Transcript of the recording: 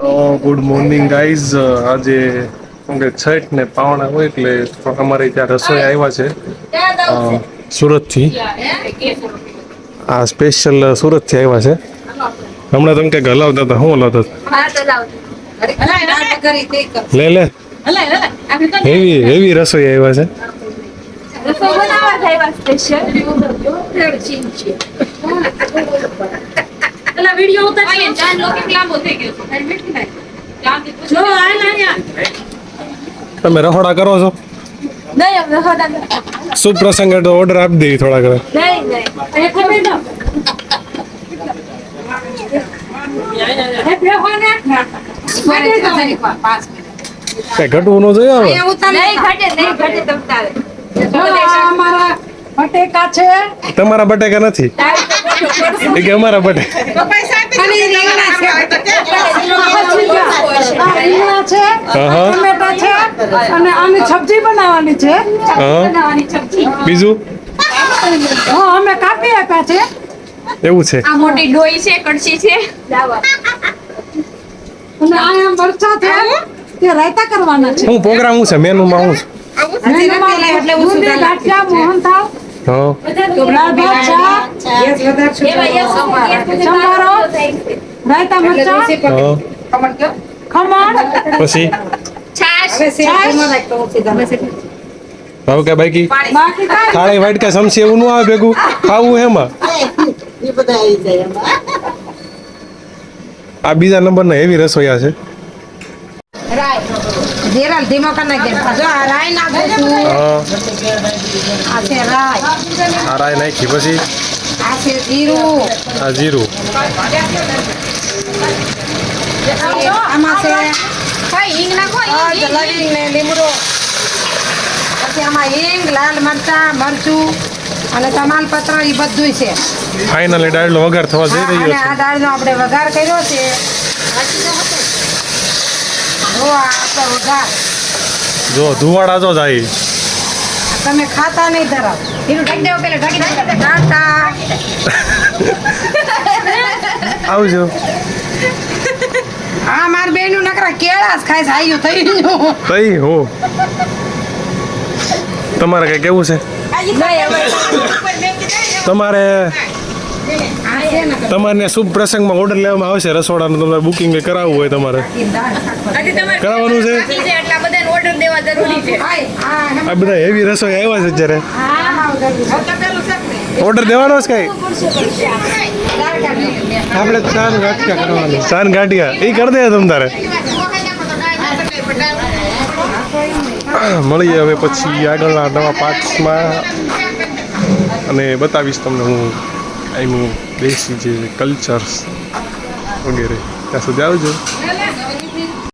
Good morning guys આજે કે છઠ ને પાવણા હોય એટલે અમારે ત્યાં રસોઈ આવ્યા છે. સુરતથી. આ સ્પેશિયલ સુરતથી આવ્યા છે. હમણાં તમે કંઈક હલાવતા હતા. શું હલાવતા લે લે. હેવી હેવી રસોઈ આવ્યા છે. વીડિયો ઉતારીએ લાંબો થઈ ગયો તમે રહોડા કરો છો? શુભ પ્રસંગે તો ઓર્ડર આપી દેવી થોડાક હવે? કઈ ઘટવું ન જોઈએ હવે? અમારા બટેકા છે. તમારા બટેકા નથી? કે અમારા બટે અને રીંગણા છે. આ રીંગણા છે હા, હા. ટમેટા છે અને આની સબ્જી બનાવવાની છે. બીજું? હા અમે કાપી આપ્યા છે. એવું છે. આ મોટી ડોઈ છે કડછી છે. અને આ મરચા છે તે રાયતા કરવાના છે. હું પ્રોગ્રામ હું છે? મેનુમાં હું? મેનુમાં દૂધી, ગાંઠિયા મોહનથાળ હા દાળ ભાત શાક સંભારો રાયતા મરચા? હા ખમણ પછી? છાશ. હવે કે બાકી? થાળી વાઈટ કે સમસી એવું ન આવે ભેગું? ખાવું એમાં? આ બીજા નંબરના હેવી રસોઈયા છે. જીરા ધીમો કરી નાખે જો આ રાઈ નાખું છું હા આ છે આ રાય નાખી પછી આ છે જીરું આ જીરું આમાં છે હિંગ નાખો લવિંગ ને લીમડો પછી આમાં હિંગ લાલ મરચા મરચું અને તમાલપત્ર એ બધું છે ફાઇનલી ડાળનો વઘાર થવા જઈ રહ્યો છે આ દાળનો આપણે વઘાર કર્યો છે. જો ધુવાડા જો જાય. તમે ખાતા નહીં ધરાવ. એનું ઢાંકી દેવો પેલા ઢાંકી દે ખાતા. આવજો આ માર બેનું નકરા કેળા જ ખાય આયું થઈ ગયું. થઈ હો. તમારે કઈ કેવું છે? તમારે આ છે તમારે શુભ પ્રસંગમાં ઓર્ડર લેવામાં આવશે રસોડાનું તમારે બુકિંગ કરાવવું હોય તમારે? કરાવવાનું છે? છે એટલા બધાને ઓર્ડર દેવા જરૂરી છે. હાય, આ બધા હેવી રસોઈ આવ્યા છે અત્યારે. નહીં? ઓર્ડર દેવાનો છે કઈ? આપણે ચાન ગાંઠિયા કરવાનું. ચાન ગાંઠિયા. એ કરી દે તમ તારે. મળીએ હવે પછી આગળના નવા પાર્ટ્સમાં અને બતાવીશ તમને હું એનું દેશી જે કલ્ચર્સ વગેરે. ત્યાં સુધી આવજો.